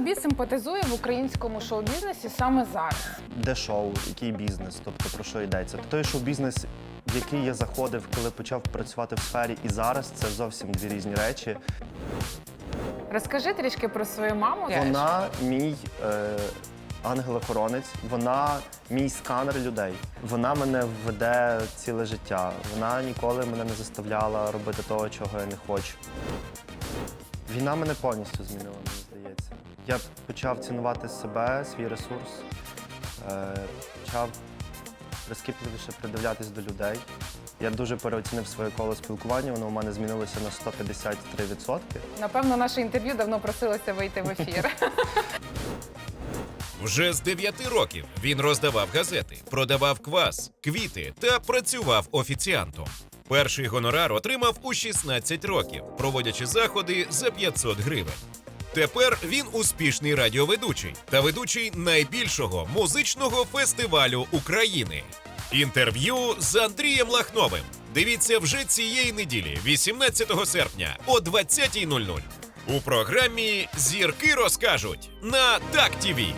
тобі симпатизує в українському шоу-бізнесі саме зараз? Де шоу, який бізнес, тобто про що йдеться? Той шоу-бізнес, в який я заходив, коли почав працювати в сфері, і зараз це зовсім дві різні речі. Розкажи трішки про свою маму. Вона мій е, ангел-охоронець, вона мій сканер людей. Вона мене веде ціле життя. Вона ніколи мене не заставляла робити того, чого я не хочу. Війна мене повністю змінила, мені здається. Я почав цінувати себе, свій ресурс, е, почав прискіпливіше придивлятись до людей. Я дуже переоцінив своє коло спілкування, воно у мене змінилося на 153%. Напевно, наше інтерв'ю давно просилося вийти в ефір. Вже з 9 років він роздавав газети, продавав квас, квіти та працював офіціантом. Перший гонорар отримав у 16 років, проводячи заходи за 500 гривень. Тепер він успішний радіоведучий та ведучий найбільшого музичного фестивалю України. Інтерв'ю з Андрієм Лахновим. Дивіться вже цієї неділі, 18 серпня о 20.00. У програмі Зірки розкажуть на Так ТІВІ.